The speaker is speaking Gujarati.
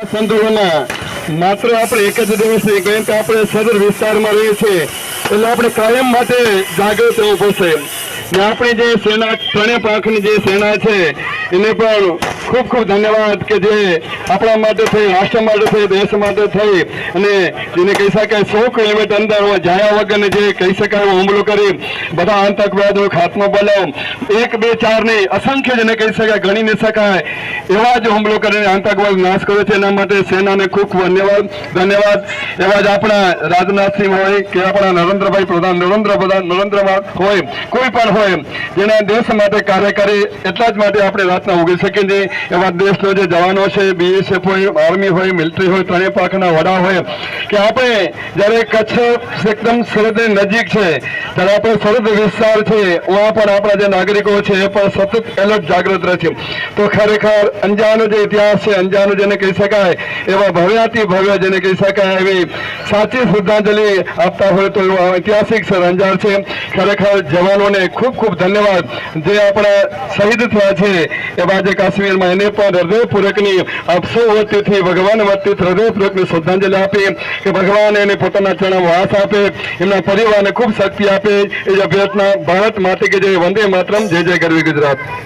સંતોષોના માત્ર આપણે એક જ દિવસે કેમ કે આપણે સદર વિસ્તારમાં રહીએ છીએ. એટલે આપણે કાયમ માટે જાગૃત રહેવું પડશે. ને આપણી જે સેના, ત્રણેય પાંખની જે સેના છે, એને પણ ખૂબ ખૂબ ધન્યવાદ કે જે આપણા માટે થઈ, રાષ્ટ્ર માટે થઈ, દેશ માટે થઈ. અને જેને કહી શકાય સો કિલોમીટર અંદર જાયા વગરને જે કહી શકાય હુમલો કરી, બધા આતંકવાદનો ખાત્મો બોલાવ. એક, બે, ચાર નહીં, અસંખ્ય જેને કહી શકાય ગણી ન શકાય એવા જ હુમલો કરીને આતંકવાદ નાશ કર્યો છે. એના માટે સેનાને ખૂબ ખૂબ ધન્યવાદ ધન્યવાદ. એવા જ આપણા રાજનાથસિંહ હોય કે આપણા નરેન્દ્રભાઈ પ્રધાન, નરેન્દ્ર પ્રધાન નરેન્દ્ર હોય, કોઈ પણ હોય જેના દેશ માટે કાર્ય કરે એટલા જ માટે આપણે રાતના ઉગી શકીએ છીએ. એવા દેશનો જે જવાનો છે, બીએસએફ હોય, આર્મી હોય, મિલિટરી હોય, ત્રણેય પાંખના વડા હોય, કે આપણે જ્યારે કચ્છ એકદમ સરહદની નજીક છે, ત્યારે આપણે સરહદ વિસ્તાર છે, ત્યાં પણ આપણા જે નાગરિકો છે, એ પણ સતત એલર્ટ જાગૃત રહે છે. તો ખરેખર અંજારનો જે ઇતિહાસ છે અંજાનો જેને કહી શકાય, એવા ભવ્યાતિ ભવ્ય જેને કહી શકાય, એવી સાચી શ્રદ્ધાંજલિ આપતા હોય તો એવું ઐતિહાસિક સર અંજાર છે. ખરેખર જવાનોને ખૂબ ખૂબ ધન્યવાદ. જે આપણા શહીદ થયા છે, એવા જે કાશ્મીરમાં એને પણ હૃદયપૂર્વકની આપસો વતીથી ભગવાન વતી હૃદયપૂર્વકની શ્રદ્ધાંજલિ આપે કે ભગવાન એને પોતાના ચરણમાં વાસ આપે, એમના પરિવારને ખૂબ શક્તિ આપે. એ જ અભ્યર્થના ભારત માટે કે જે વંદે માતરમ, જય જય ગરવી ગુજરાત.